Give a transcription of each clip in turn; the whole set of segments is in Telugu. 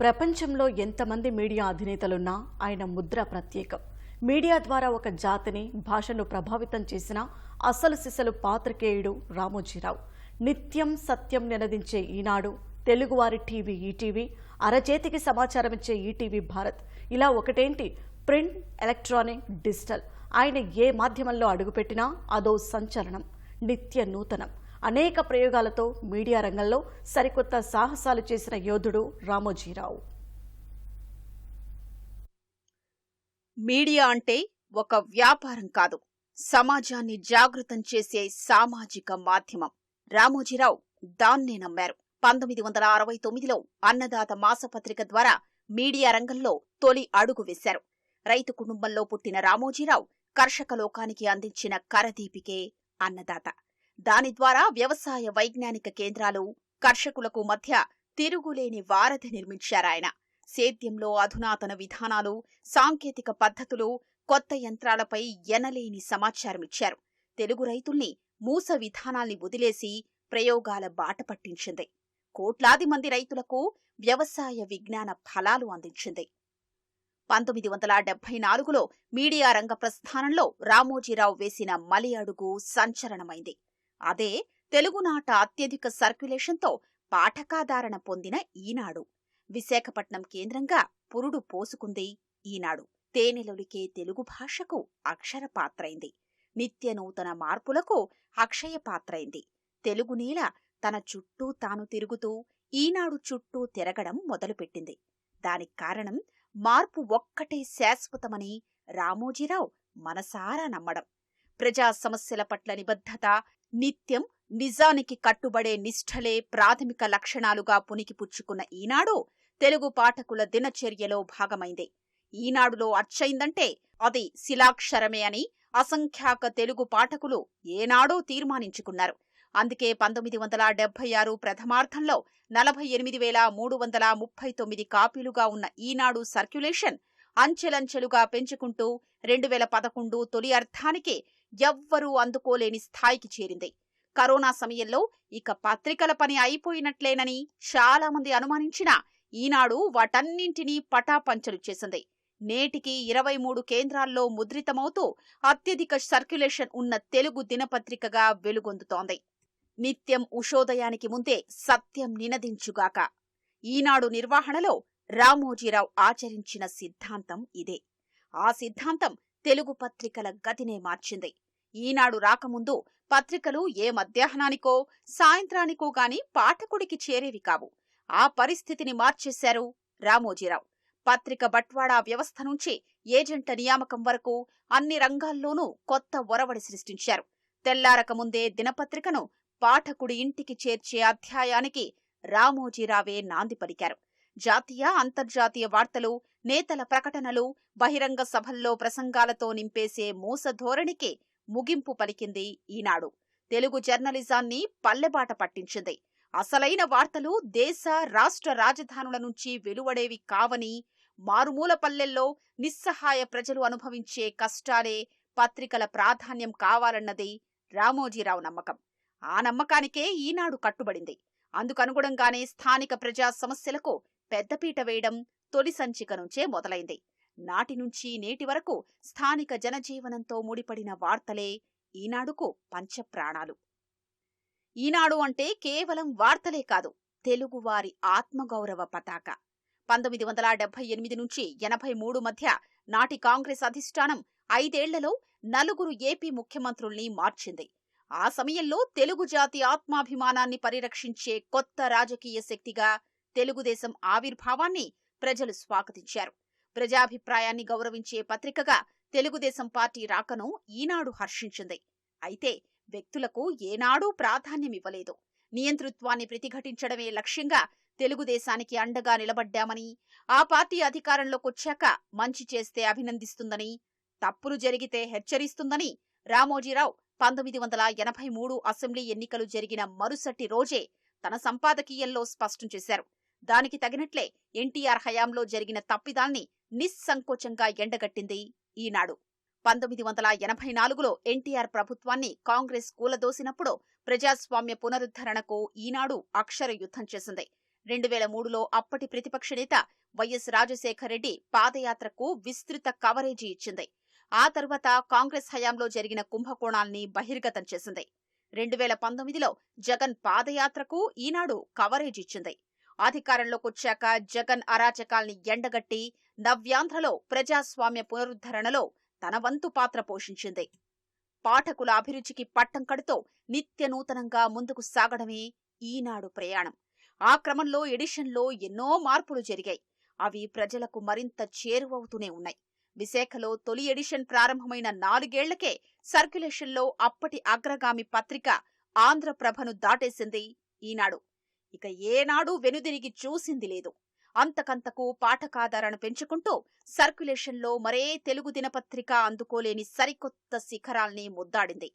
ప్రపంచంలో ఎంతమంది మీడియా అధినేతలున్నా ఆయన ముద్ర ప్రత్యేకం. మీడియా ద్వారా ఒక జాతిని భాషను ప్రభావితం చేసిన అసలు సిసలు పాత్రికేయుడు రామోజీరావు. నిత్యం సత్యం నినదించే ఈనాడు తెలుగువారి టీవీ ఈటీవీ అరచేతికి సమాచారం ఇచ్చే ఈటీవీ భారత్. ఇలా ఒకటేంటి? Print electronic digital. ఆయన ఏ మాధ్యమంలో అడుగుపెట్టినా అదో సంచలనం. నిత్య నూతనం. అనేక ప్రయోగాలతో మీడియా రంగంలో సరికొత్త సాహసాలు చేసిన యోధుడు రామోజీరావు. మీడియా అంటే ఒక వ్యాపారం కాదు సమాజాన్ని జాగృతం చేసే సామాజిక మాధ్యమం. రామోజీరావు దాన్నే నమ్మారు. పంతొమ్మిది వందల అరవై తొమ్మిదిలో అన్నదాత మాసపత్రిక ద్వారా మీడియా రంగంలో తొలి అడుగు వేశారు. రైతు కుటుంబంలో పుట్టిన రామోజీరావు కర్షక లోకానికి అందించిన కరదీపికే అన్నదాత. దాని ద్వారా వ్యవసాయ వైజ్ఞానిక కేంద్రాలు కర్షకులకు మధ్య తిరుగులేని వారధి నిర్మించారాయన. సేద్యంలో అధునాతన విధానాలు సాంకేతిక పద్ధతులు కొత్త యంత్రాలపై ఎనలేని సమాచారమిచ్చారు. తెలుగు రైతుల్ని మూస విధానాల్ని వదిలేసి ప్రయోగాల బాట పట్టించింది. కోట్లాది మంది రైతులకు వ్యవసాయ విజ్ఞాన ఫలాలు అందించింది. పంతొమ్మిది వందల డెబ్బై నాలుగులో మీడియా రంగ ప్రస్థానంలో రామోజీరావు వేసిన మలి అడుగు సంచలనమైంది. అదే తెలుగునాట అత్యధిక సర్క్యులేషన్తో పాఠకాధారణ పొందిన ఈనాడు. విశాఖపట్నం కేంద్రంగా పురుడు పోసుకుంది ఈనాడు. తేనెలొలికే తెలుగు భాషకు అక్షర పాత్రైంది. నిత్య నూతన మార్పులకు అక్షయ పాత్రైంది. తెలుగు నేల తన చుట్టూ తాను తిరుగుతూ ఈనాడు చుట్టూ తిరగడం మొదలుపెట్టింది. దానికి కారణం మార్పు ఒక్కటే శాశ్వతమని రామోజీరావు మనసారా నమ్మడం. ప్రజా సమస్యల పట్ల నిబద్ధత నిత్యం నిజానికి కట్టుబడే నిష్ఠలే ప్రాథమిక లక్షణాలుగా పునికిపుచ్చుకున్న ఈనాడు తెలుగు పాఠకుల దినచర్యలో భాగమైంది. ఈనాడులో అచ్చయిందంటే అది శిలాక్షరమే అని అసంఖ్యాక తెలుగు పాఠకులు ఏనాడో తీర్మానించుకున్నారు. అందుకే పంతొమ్మిది వందల డెబ్బై ఆరు ప్రథమార్థంలో నలభై ఎనిమిది వేల మూడు వందల ముప్పై తొమ్మిది కాపీలుగా ఉన్న ఈనాడు సర్క్యులేషన్ అంచెలంచెలుగా పెంచుకుంటూ రెండు వేల పదకొండు తొలి అర్థానికి ఎవ్వరూ అందుకోలేని స్థాయికి చేరింది. కరోనా సమయంలో ఇక పత్రికల పని అయిపోయినట్లేనని చాలామంది అనుమానించినా ఈనాడు వాటన్నింటినీ పటాపంచలు చేసింది. నేటికి ఇరవై మూడు కేంద్రాల్లో ముద్రితమవుతూ అత్యధిక సర్క్యులేషన్ ఉన్న తెలుగు దినపత్రికగా వెలుగొందుతోంది. నిత్యం ఉషోదయానికి ముందే సత్యం నినదించుగాక. ఈనాడు నిర్వహణలో రామోజీరావు ఆచరించిన సిద్ధాంతం ఇదే. ఆ సిద్ధాంతం తెలుగు పత్రికల గతినే మార్చింది. ఈనాడు రాకముందు పత్రికలు ఏ మధ్యాహ్నానికో సాయంత్రానికో గాని పాఠకుడికి చేరేవి కావు. ఆ పరిస్థితిని మార్చేశారు రామోజీరావు. పత్రిక బట్వాడా వ్యవస్థ నుంచి ఏజెంట్ల నియామకం వరకు అన్ని రంగాల్లోనూ కొత్త ఒరవడి సృష్టించారు. తెల్లారకముందే దినపత్రికను పాఠకుడి ఇంటికి చేర్చే అధ్యాయానికి రామోజీరావే నాంది పలికారు. జాతీయ అంతర్జాతీయ వార్తలు నేతల ప్రకటనలు బహిరంగ సభల్లో ప్రసంగాలతో నింపేసే మూస ధోరణికి ముగింపు పలికింది ఈనాడు. తెలుగు జర్నలిజాన్ని పల్లెబాట పట్టించింది. అసలైన వార్తలు దేశ రాష్ట్ర రాజధానుల నుంచి వెలువడేవి కావని మారుమూల పల్లెల్లో నిస్సహాయ ప్రజలు అనుభవించే కష్టాలే పత్రికల ప్రాధాన్యం కావాలన్నది రామోజీరావు నమ్మకం. ఆ నమ్మకానికే ఈనాడు కట్టుబడింది. అందుకనుగుణంగానే స్థానిక ప్రజా సమస్యలకు పెద్దపీట వేయడం తొలి సంచిక నుంచే మొదలైంది. నాటి నుంచి నేటి వరకు స్థానిక జనజీవనంతో ముడిపడిన వార్తలే ఈనాడుకు పంచప్రాణాలు. ఈనాడు అంటే కేవలం వార్తలే కాదు తెలుగువారి ఆత్మగౌరవ పతాక. పంతొమ్మిది వందల డెబ్బై ఎనిమిది నుంచి ఎనభై మూడు మధ్య నాటి కాంగ్రెస్ అధిష్టానం ఐదేళ్ళలో నలుగురు ఏపీ ముఖ్యమంత్రుల్ని మార్చింది. ఆ సమయంలో తెలుగు జాతి ఆత్మాభిమానాన్ని పరిరక్షించే కొత్త రాజకీయ శక్తిగా తెలుగుదేశం ఆవిర్భావాన్ని ప్రజలు స్వాగతించారు. ప్రజాభిప్రాయాన్ని గౌరవించే పత్రికగా తెలుగుదేశం పార్టీ రాకను ఈనాడు హర్షించింది. అయితే వ్యక్తులకు ఏనాడూ ప్రాధాన్యమివ్వలేదు. నియంతృత్వాన్ని ప్రతిఘటించడమే లక్ష్యంగా తెలుగుదేశానికి అండగా నిలబడ్డామని ఆ పార్టీ అధికారంలోకొచ్చాక మంచి చేస్తే అభినందిస్తుందని తప్పులు జరిగితే హెచ్చరిస్తుందని రామోజీరావు పంతొమ్మిది వందల ఎనభై మూడు అసెంబ్లీ ఎన్నికలు జరిగిన మరుసటి రోజే తన సంపాదకీయంలో స్పష్టం చేశారు. దానికి తగినట్లే ఎన్టీఆర్ హయాంలో జరిగిన తప్పిదాల్ని నిస్సంకోచంగా ఎండగట్టింది ఈనాడు. పంతొమ్మిది వందల ఎనభై నాలుగులో ఎన్టీఆర్ ప్రభుత్వాన్ని కాంగ్రెస్ కూలదోసినప్పుడు ప్రజాస్వామ్య పునరుద్ధరణకు ఈనాడు అక్షర యుద్ధం చేసింది. రెండు వేల మూడులో అప్పటి ప్రతిపక్ష నేత వైఎస్ రాజశేఖర రెడ్డి పాదయాత్రకు విస్తృత కవరేజీ ఇచ్చింది. ఆ తర్వాత కాంగ్రెస్ హయాంలో జరిగిన కుంభకోణాల్ని బహిర్గతం చేసింది. రెండు వేల పంతొమ్మిదిలో జగన్ పాదయాత్రకు ఈనాడు కవరేజ్ ఇచ్చింది. అధికారంలోకి వచ్చాక జగన్ అరాచకాల్ని ఎండగట్టి నవ్యాంధ్రలో ప్రజాస్వామ్య పునరుద్ధరణలో తన వంతు పాత్ర పోషించింది. పాఠకుల అభిరుచికి పట్టం కడుతూ నిత్య నూతనంగా ముందుకు సాగడమే ఈనాడు ప్రయాణం. ఆ క్రమంలో ఎడిషన్లో ఎన్నో మార్పులు జరిగాయి. అవి ప్రజలకు మరింత చేరువవుతూనే ఉన్నాయి. విశాఖలో తొలి ఎడిషన్ ప్రారంభమైన నాలుగేళ్ళకే సర్క్యులేషన్లో అప్పటి అగ్రగామి పత్రిక ఆంధ్రప్రభను దాటేసింది ఈనాడు. ఇక ఏనాడూ వెనుదిరిగి చూసింది లేదు. అంతకంతకు పాఠకాధారణ పెంచుకుంటూ సర్క్యులేషన్లో మరే తెలుగు దినపత్రిక అందుకోలేని సరికొత్త శిఖరాల్ని ముద్దాడింది.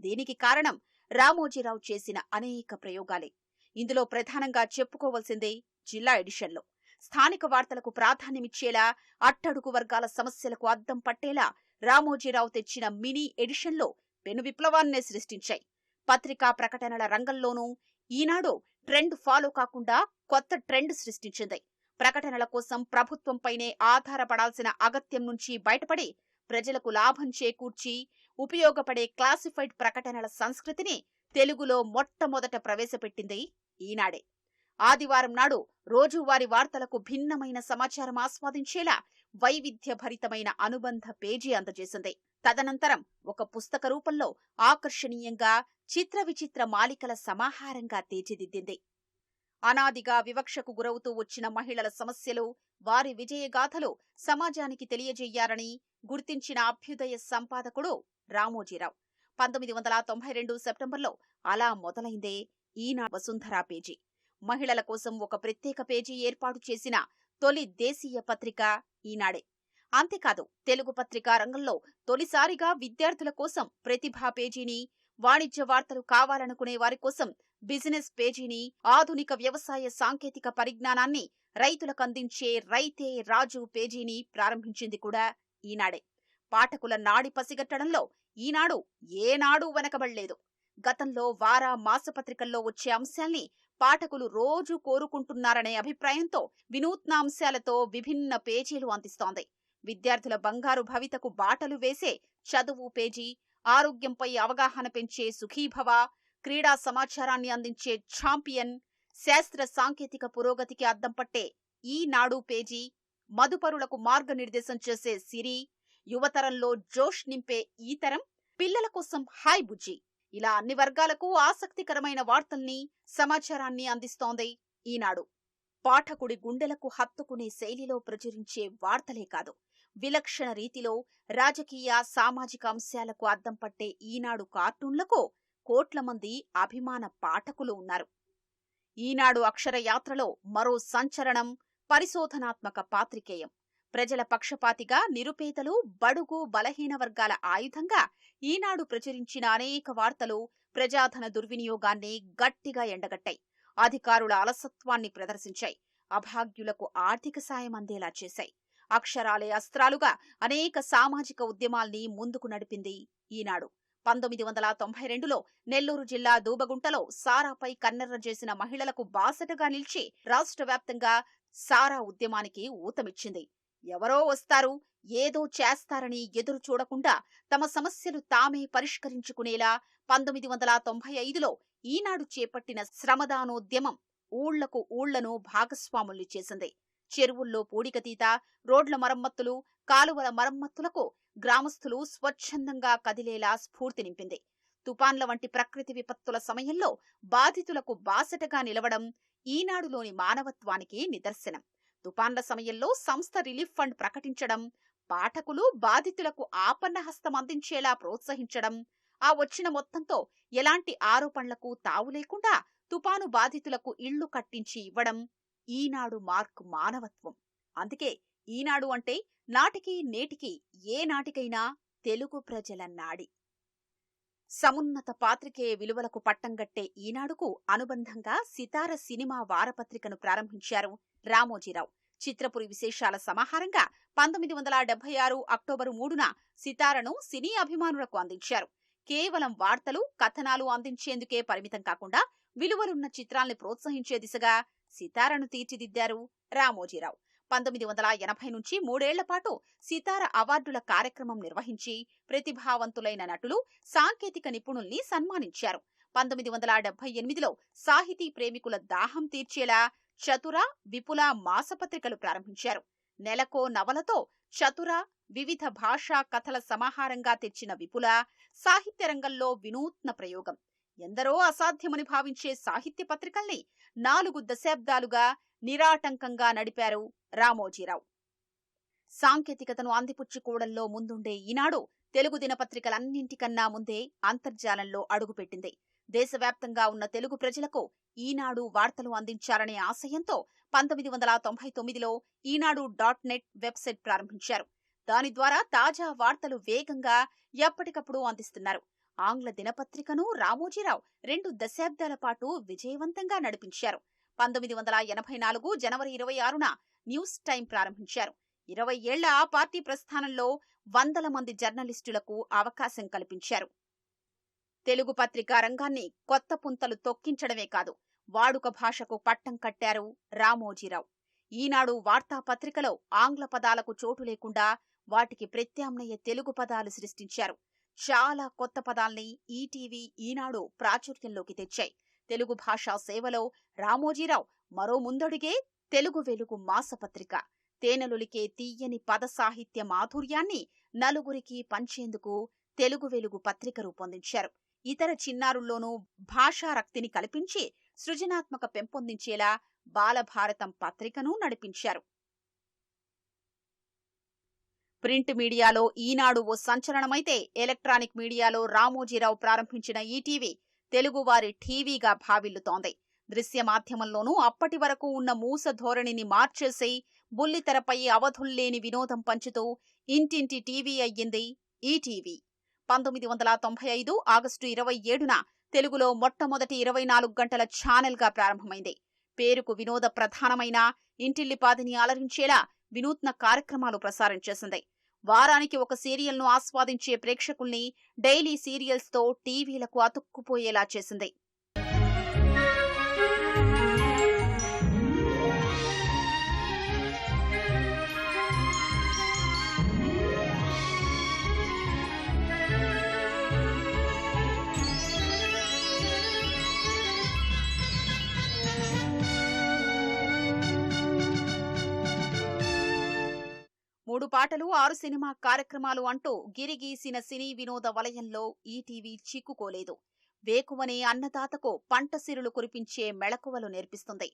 దీనికి కారణం రామోజీరావు చేసిన అనేక ప్రయోగాలే. ఇందులో ప్రధానంగా చెప్పుకోవలసిందే జిల్లా ఎడిషన్లో. స్థానిక వార్తలకు ప్రాధాన్యమిచ్చేలా అట్టడుగు వర్గాల సమస్యలకు అద్దం పట్టేలా రామోజీరావు తెచ్చిన మినీ ఎడిషన్లో పెను విప్లవాన్నే సృష్టించాయి. పత్రికా ప్రకటనల రంగంలోనూ ఈనాడు ట్రెండ్ ఫాలో కాకుండా కొత్త ట్రెండ్ సృష్టించింది. ప్రకటనల కోసం ప్రభుత్వంపైనే ఆధారపడాల్సిన అగత్యం నుంచి బయటపడి ప్రజలకు లాభం చేకూర్చి ఉపయోగపడే క్లాసిఫైడ్ ప్రకటనల సంస్కృతిని తెలుగులో మొట్టమొదట ప్రవేశపెట్టింది ఈనాడే. ఆదివారం నాడు రోజువారి వార్తలకు భిన్నమైన సమాచారం ఆస్వాదించేలా వైవిధ్యభరితమైన అనుబంధ పేజీ అందజేసింది. తదనంతరం ఒక పుస్తక రూపంలో ఆకర్షణీయంగా చిత్ర విచిత్ర మాలికల సమాహారంగా తీర్చిదిద్దింది అనాదిగా వివక్షకు గురవుతూ వచ్చిన మహిళల సమస్యలు వారి విజయగాథలు సమాజానికి తెలియజేయాలని గుర్తించిన అభ్యుదయ సంపాదకుడు రామోజీరావు. పంతొమ్మిది వందల తొంభై రెండు సెప్టెంబర్లో అలా మొదలైందే ఈనా వసుంధరా పేజీ. మహిళల కోసం ఒక ప్రత్యేక పేజీ ఏర్పాటు చేసిన తొలి దేశీయ పత్రిక ఈనాడే. అంతేకాదు తెలుగు పత్రికా రంగంలో తొలిసారిగా విద్యార్థుల కోసం ప్రతిభా పేజీని వాణిజ్య వార్తలు కావాలనుకునే వారి కోసం బిజినెస్ పేజీని ఆధునిక వ్యవసాయ సాంకేతిక పరిజ్ఞానాన్ని రైతులకు అందించే రైతే రాజు పేజీని ప్రారంభించింది కూడా ఈనాడే. పాఠకుల నాడి పసిగట్టడంలో ఈనాడు ఏనాడు వెనకబడలేదు. గతంలో వార మాసపత్రికల్లో వచ్చే అంశాల్ని పాఠకులు రోజు కోరుకుంటున్నారనే అభిప్రాయంతో వినూత్న అంశాలతో విభిన్న పేజీలు అందిస్తోంది. విద్యార్థుల బంగారు భవితకు బాటలు వేసే చదువు పేజీ ఆరోగ్యంపై అవగాహన పెంచే సుఖీభవ క్రీడా సమాచారాన్ని అందించే ఛాంపియన్ శాస్త్ర సాంకేతిక పురోగతికి అద్దం పట్టే ఈనాడు పేజీ మదుపరులకు మార్గనిర్దేశం చేసే సిరి యువతరంలో జోష్ నింపే ఈ తరం పిల్లల కోసం హాయ్ బుజ్జి. ఇలా అన్ని వర్గాలకు ఆసక్తికరమైన వార్తల్ని సమాచారాన్ని అందిస్తోంది ఈనాడు పాఠకుడి గుండెలకు హత్తుకునే శైలిలో ప్రచురించే వార్తలే కాదు. విలక్షణ రీతిలో రాజకీయ సామాజిక అంశాలకు అద్దం పట్టే ఈనాడు కార్టూన్లకు కోట్ల మంది అభిమాన పాఠకులు ఉన్నారు. ఈనాడు అక్షరయాత్రలో మరో సంచలనం పరిశోధనాత్మక పాత్రికేయం. ప్రజల పక్షపాతిగా నిరుపేదలు బడుగు బలహీన వర్గాల ఆయుధంగా ఈనాడు ప్రచురించిన అనేక వార్తలు ప్రజాధన దుర్వినియోగాన్ని గట్టిగా ఎండగట్టాయి. అధికారుల అలసత్వాన్ని ప్రదర్శించాయి. అభాగ్యులకు ఆర్థిక సాయం అందేలా చేశాయి. అక్షరాలే అస్త్రాలుగా అనేక సామాజిక ఉద్యమాల్ని ముందుకు నడిపింది ఈనాడు. పంతొమ్మిది వందల తొంభై రెండులో నెల్లూరు జిల్లా దూబగుంటలో సారాపై కన్నెర్ర చేసిన మహిళలకు బాసటగా నిలిచి రాష్ట్ర వ్యాప్తంగా సారా ఉద్యమానికి ఊతమిచ్చింది. ఎవరో వస్తారు ఏదో చేస్తారని ఎదురు చూడకుండా తమ సమస్యలు తామే పరిష్కరించుకునేలా పంతొమ్మిది వందల తొంభై ఐదులో ఈనాడు చేపట్టిన శ్రమదానోద్యమం ఊళ్ళకు ఊళ్ళను భాగస్వాముల్ని చేసింది. చెరువుల్లో పూడికతీత రోడ్ల మరమ్మతులు కాలువల మరమ్మతులకు గ్రామస్తులు స్వచ్ఛందంగా కదిలేలా స్ఫూర్తి నింపింది. తుపాన్ల వంటి ప్రకృతి విపత్తుల సమయంలో బాధితులకు బాసటగా నిలవడం ఈనాడులోని మానవత్వానికి నిదర్శనం. తుపాన్ల సమయంలో సంస్థ రిలీఫ్ ఫండ్ ప్రకటించడం పాఠకులు బాధితులకు ఆపన్నహస్తం అందించేలా ప్రోత్సహించడం ఆ వచ్చిన మొత్తంతో ఎలాంటి ఆరోపణలకు తావు లేకుండా తుపాను బాధితులకు ఇళ్ళు కట్టించి ఇవ్వడం ఈనాడు మార్క్ మానవత్వం. అందుకే ఈనాడు అంటే నాటికి నేటికి ఏ నాటికైనా తెలుగు ప్రజల నాడి. సమున్నత పాత్రికేయ విలువలకు పట్టంగట్టే ఈనాడుకు అనుబంధంగా సితార సినిమా వారపత్రికను ప్రారంభించారు రామోజీరావు. చిత్రపురి విశేషాల సమాహారంగా పంతొమ్మిది వందల డెబ్బై ఆరు అక్టోబరు మూడున సితారను సినీ అభిమానులకు అందించారు. కేవలం వార్తలు కథనాలు అందించేందుకే పరిమితం కాకుండా విలువలున్న చిత్రాల్ని ప్రోత్సహించే దిశగా సితారను తీర్చిదిద్దారు రామోజీరావు. పంతొమ్మిది వందల ఎనభై నుంచి మూడేళ్ళ పాటు సితార అవార్డుల కార్యక్రమం నిర్వహించి ప్రతిభావంతులైన నటులు సాంకేతిక నిపుణుల్ని సన్మానించారు. పంతొమ్మిది వందల డెబ్బై ఎనిమిదిలో సాహితీ ప్రేమికుల దాహం తీర్చేలా చతుర విపుల మాసపత్రికలు ప్రారంభించారు. నెలకో నవలతో చతుర వివిధ భాషా కథల సమాహారంగా తెచ్చిన విపుల సాహిత్య రంగంలో వినూత్న ప్రయోగం. ఎందరో అసాధ్యమని భావించే సాహిత్య పత్రికల్ని నాలుగు దశాబ్దాలుగా నిరాటంకంగా నడిపారు రామోజీరావు. సాంకేతికతను అందిపుచ్చుకోవడంలో ముందుండే ఈనాడు తెలుగు దినపత్రికలన్నింటికన్నా ముందే అంతర్జాలంలో అడుగుపెట్టింది. దేశవ్యాప్తంగా ఉన్న తెలుగు ప్రజలకు ఈనాడు వార్తలు అందించాలనే ఆశయంతో పంతొమ్మిది వందల తొంభై తొమ్మిదిలో ఈనాడు డాట్ నెట్ వెబ్సైట్ ప్రారంభించారు. దాని ద్వారా తాజా వార్తలు వేగంగా ఎప్పటికప్పుడు అందిస్తున్నారు. ఆంగ్ల దినపత్రికను రామోజీరావు రెండు దశాబ్దాల పాటు విజయవంతంగా నడిపించారు. పంతొమ్మిది వందల ఎనభై నాలుగు జనవరి ఇరవై ఆరున న్యూస్ టైం ప్రారంభించారు. ఇరవై ఏళ్ళ ఆ పార్టీ ప్రస్థానంలో వందల మంది జర్నలిస్టులకు అవకాశం కల్పించారు. తెలుగు పత్రికా రంగాన్ని కొత్త పుంతలు తొక్కించడమే కాదు వాడుక భాషకు పట్టం కట్టారు రామోజీరావు. ఈనాడు వార్తాపత్రికలో ఆంగ్ల పదాలకు చోటు లేకుండా వాటికి ప్రత్యామ్నాయ తెలుగు పదాలు సృష్టించారు. చాలా కొత్త పదాల్ని ఈటీవీ ఈనాడు ప్రాచుర్యంలోకి తెచ్చాయి. తెలుగు భాషా సేవలో రామోజీరావు మరో ముందడుగే తెలుగు వెలుగు మాసపత్రిక. తేనెలులికే తీయని పద సాహిత్య మాధుర్యాన్ని నలుగురికి పంచేందుకు తెలుగు వెలుగు పత్రిక రూపొందించారు. ఇతర చిన్నారుల్లోనూ భాషా రక్తిని కల్పించి సృజనాత్మక పెంపొందించేలా బాలభారతం పత్రికను నడిపించారు. ప్రింట్ మీడియాలో ఈనాడు ఓ సంచలనమైతే ఎలక్ట్రానిక్ మీడియాలో రామోజీరావు ప్రారంభించిన ఈటీవీ తెలుగువారి టీవీగా భావిల్లుతోంది. దృశ్య మాధ్యమంలోనూ అప్పటి వరకు ఉన్న మూస ధోరణిని మార్చేసి బుల్లితెరపై అవధుల్లేని వినోదం పంచుతూ ఇంటింటి టీవీ అయ్యింది ఈటీవీ పంతొమ్మిది వందల తొంభై ఐదు ఆగస్టు ఇరవై ఏడున తెలుగులో మొట్టమొదటి ఇరవై నాలుగు గంటల ఛానల్గా ప్రారంభమైంది. పేరుకు వినోద ప్రధానమైన ఇంటిల్లిపాదిని అలరించేలా వినూత్న కార్యక్రమాలు ప్రసారం చేసింది. వారానికి ఒక సీరియల్ను ఆస్వాదించే ప్రేక్షకుల్ని డైలీ సీరియల్స్తో టీవీలకు అతుక్కుపోయేలా చేసింది. మూడు పాటలు ఆరు సినిమా కార్యక్రమాలు అంటూ గిరిగీసిన సినీ వినోద వలయంలో ఈటీవీ చిక్కుకోలేదు. వేకువనే అన్నదాతకు పంట సిరులు కురిపించే మెళకువలు నేర్పిస్తుంది.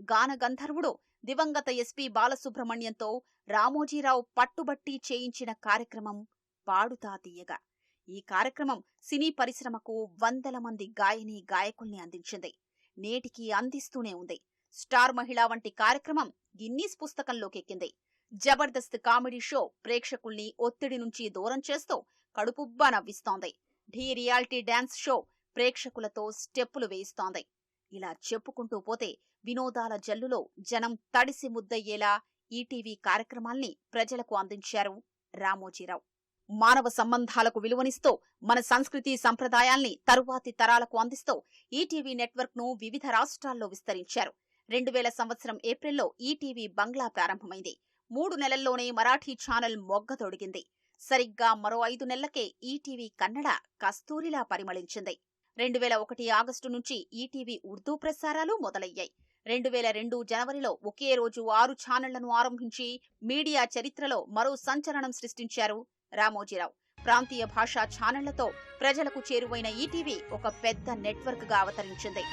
గాన గంధర్వుడు దివంగత ఎస్పి బాలసుబ్రహ్మణ్యంతో రామోజీరావు పట్టుబట్టి చేయించిన కార్యక్రమం పాడుతా తీయగా. ఈ కార్యక్రమం సినీ పరిశ్రమకు వందల మంది గాయని గాయకుల్ని అందించింది. నేటికి అందిస్తూనే ఉంది. స్టార్ మహిళ వంటి కార్యక్రమం గిన్నీస్ పుస్తకంలోకెక్కింది. జబర్దస్త్ కామెడీ షో ప్రేక్షకుల్ని ఒత్తిడి నుంచి దూరం చేస్తూ కడుపుబ్బా నవ్విస్తోంది. ఢీ రియాలిటీ డాన్స్ షో ప్రేక్షకులతో స్టెప్పులు వేయిస్తోంది. ఇలా చెప్పుకుంటూ పోతే వినోదాల జల్లులో జనం తడిసి ముద్దయ్యేలా ఈటీవీ కార్యక్రమాల్ని ప్రజలకు అందించారు రామోజీరావు. మానవ సంబంధాలకు విలువనిస్తూ మన సంస్కృతి సంప్రదాయాల్ని తరువాతి తరాలకు అందిస్తూ ఈటీవీ నెట్వర్క్ను వివిధ రాష్ట్రాల్లో విస్తరించారు. రెండు వేల సంవత్సరం ఏప్రిల్లో ఈటీవీ బంగ్లా ప్రారంభమైంది. మూడు నెలల్లోనే మరాఠీ ఛానల్ మొగ్గతొడిగింది సరిగ్గా మరో ఐదు నెలలకే ఈటీవీ కన్నడ కస్తూరిలా పరిమళించింది. రెండు వేల ఒకటి ఆగస్టు నుంచి ఈటీవీ ఉర్దూ ప్రసారాలు మొదలయ్యాయి. రెండు వేల రెండు జనవరిలో ఒకే రోజు ఆరు ఛానళ్ళను ఆరంభించి మీడియా చరిత్రలో మరో సంచలనం సృష్టించారు రామోజీరావు. ప్రాంతీయ భాషా ఛానళ్ళతో ప్రజలకు చేరువైన ఈటీవీ ఒక పెద్ద నెట్వర్క్గా అవతరించింది.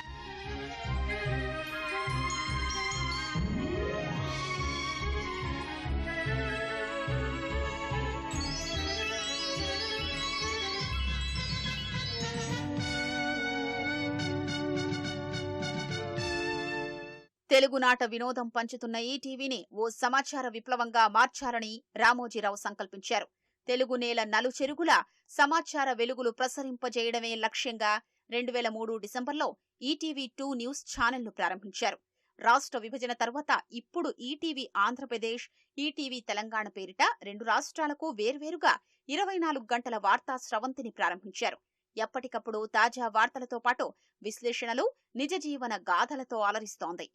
తెలుగునాట వినోదం పంచుతున్న ఈ టీవీని ఓ సమాచార విప్లవంగా మార్చాలని రామోజీరావు సంకల్పించారు. తెలుగు నేల నలుచెరుగుల సమాచార వెలుగులు ప్రసరింపజేయడమే లక్ష్యంగా రెండు వేల మూడు డిసెంబర్లో ఈటీవీ టూ న్యూస్ ఛానల్ను ప్రారంభించారు. రాష్ట్ర విభజన తర్వాత ఇప్పుడు ఈటీవీ ఆంధ్రప్రదేశ్ ఈటీవీ తెలంగాణ పేరిట రెండు రాష్ట్రాలకు వేర్వేరుగా ఇరవై నాలుగు గంటల వార్తా స్రవంతిని ప్రారంభించారు. ఎప్పటికప్పుడు తాజా వార్తలతో పాటు విశ్లేషణలు నిజ జీవన గాథలతో అలరిస్తోంది.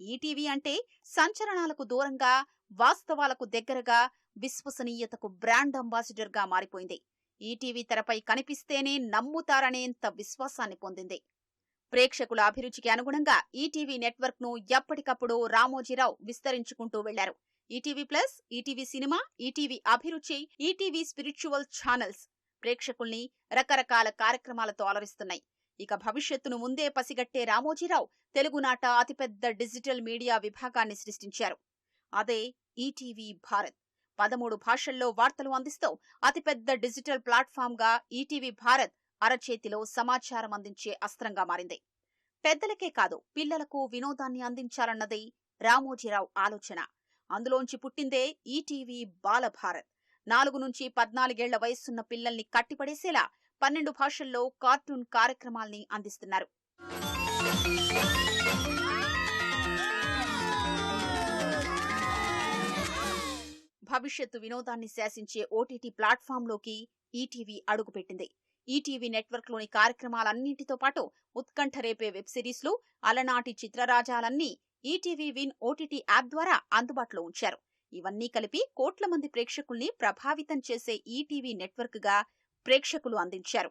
ఈటీవీ అంటే సంచలనాలకు దూరంగా వాస్తవాలకు దగ్గరగా విశ్వసనీయతకు బ్రాండ్ అంబాసిడర్గా మారిపోయింది ఈటీవీ తెరపై కనిపిస్తేనే నమ్ముతారనేంత విశ్వాసాన్ని పొందింది. ప్రేక్షకుల అభిరుచికి అనుగుణంగా ఈటీవీ నెట్వర్క్ను ఎప్పటికప్పుడు రామోజీరావు విస్తరించుకుంటూ వెళ్ళారు. ETV plus ETV cinema ETV Abhiruchi ETV spiritual channels ప్రేక్షకుల్ని రకరకాల కార్యక్రమాలతో అలరిస్తున్నాయి. ఇక భవిష్యత్తును ముందే పసిగట్టే రామోజీరావు తెలుగునాట అతిపెద్ద డిజిటల్ మీడియా విభాగాన్ని సృష్టించారు. అదే ఈటీవీ భారత్. పదమూడు భాషల్లో వార్తలు అందిస్తూ అతిపెద్ద డిజిటల్ ప్లాట్ఫామ్గా ఈటీవీ భారత్ అరచేతిలో సమాచారం అందించే అస్త్రంగా మారింది. పెద్దలకే కాదు పిల్లలకు వినోదాన్ని అందించాలన్నది రామోజీరావు ఆలోచన. అందులోంచి పుట్టిందే ఈటీవీ బాలభారత్. నాలుగు నుంచి పద్నాలుగేళ్ళ వయస్సున్న పిల్లల్ని కట్టిపడేసేలా పన్నెండు భాషల్లో కార్టూన్ కార్యక్రమాల్ని అందిస్తున్నారు. భవిష్యత్తు వినోదాన్ని శాసించే ఓటీటీ ప్లాట్ఫామ్లోకి ఈటీవీ అడుగుపెట్టింది. ఈటీవీ నెట్వర్క్లోని కార్యక్రమాలన్నింటితో పాటు ఉత్కంఠ రేపే వెబ్ సిరీస్లు అలనాటి చిత్రరాజాలన్నీ ఈటీవీ విన్ ఓటీటీ యాప్ ద్వారా అందుబాటులో ఉంచారు. ఇవన్నీ కలిపి కోట్ల మంది ప్రేక్షకుల్ని ప్రభావితం చేసే ఈటీవీ నెట్వర్క్గా ప్రేక్షకులు అందించారు.